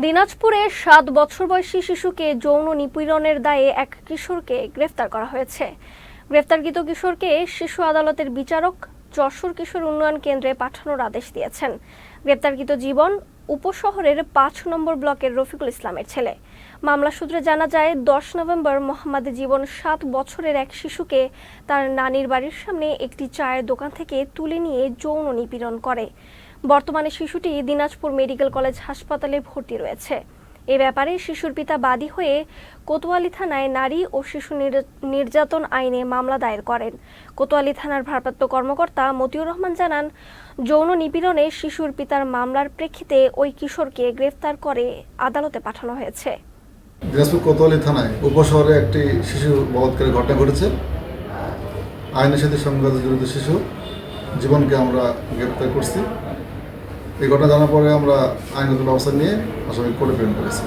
দিনাজপুরে সাত বছর বয়সী শিশুকে যৌন নিপীড়নের দায়ে এক কিশোরকে গ্রেফতার করা হয়েছে। গ্রেফতারকৃত কিশোরকে শিশু আদালতের বিচারক যশোর কিশোর উন্নয়ন কেন্দ্রে পাঠানোর আদেশ দিয়েছেন। গ্রেপ্তারকৃত জীবন উপশহরের পাঁচ নম্বর ব্লকের রফিকুল ইসলামের ছেলে। মামলা সূত্রে জানা যায়, দশ নভেম্বর মোহাম্মদ জীবন সাত বছরের এক শিশুকে তার নানির বাড়ির সামনে একটি চায়ের দোকান থেকে তুলে নিয়ে যৌন নিপীড়ন করে। বর্তমানে শিশুটি দিনাজপুর মেডিকেল কলেজ হাসপাতালে ভর্তি রয়েছে। এ ব্যাপারে শিশুর পিতা বাদী হয়ে কোতোয়ালি থানায় নারী ও শিশু নির্যাতন আইনে মামলা দায়ের করেন। কোতোয়ালি থানার ভারপ্রাপ্ত কর্মকর্তা মতিউর রহমান জানান, যৌন নিপীড়নে শিশুর পিতার মামলার প্রেক্ষিতে ওই কিশোরকে গ্রেফতার করে আদালতে পাঠানো হয়েছে। দিনাজপুর কোতোয়ালি থানায় উপশহরে একটি শিশু ঘটনা ঘটেছে। আইনের সাথে সংঘাত জড়িত শিশু জীবনকে আমরা গ্রেপ্তার করছি। এই ঘটনা জানার পরে আমরা আইনগত ব্যবস্থা নিয়ে আসামি করে প্রেরণ করেছি।